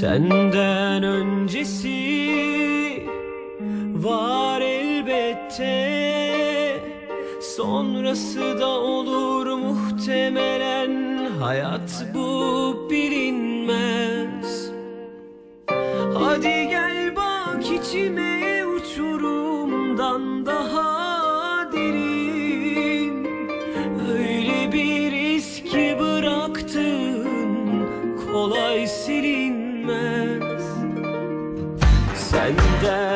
Senden öncesi var elbette. Sonrası da olur muhtemelen. Hayat bu bilinmez. Hadi gel bak içime benden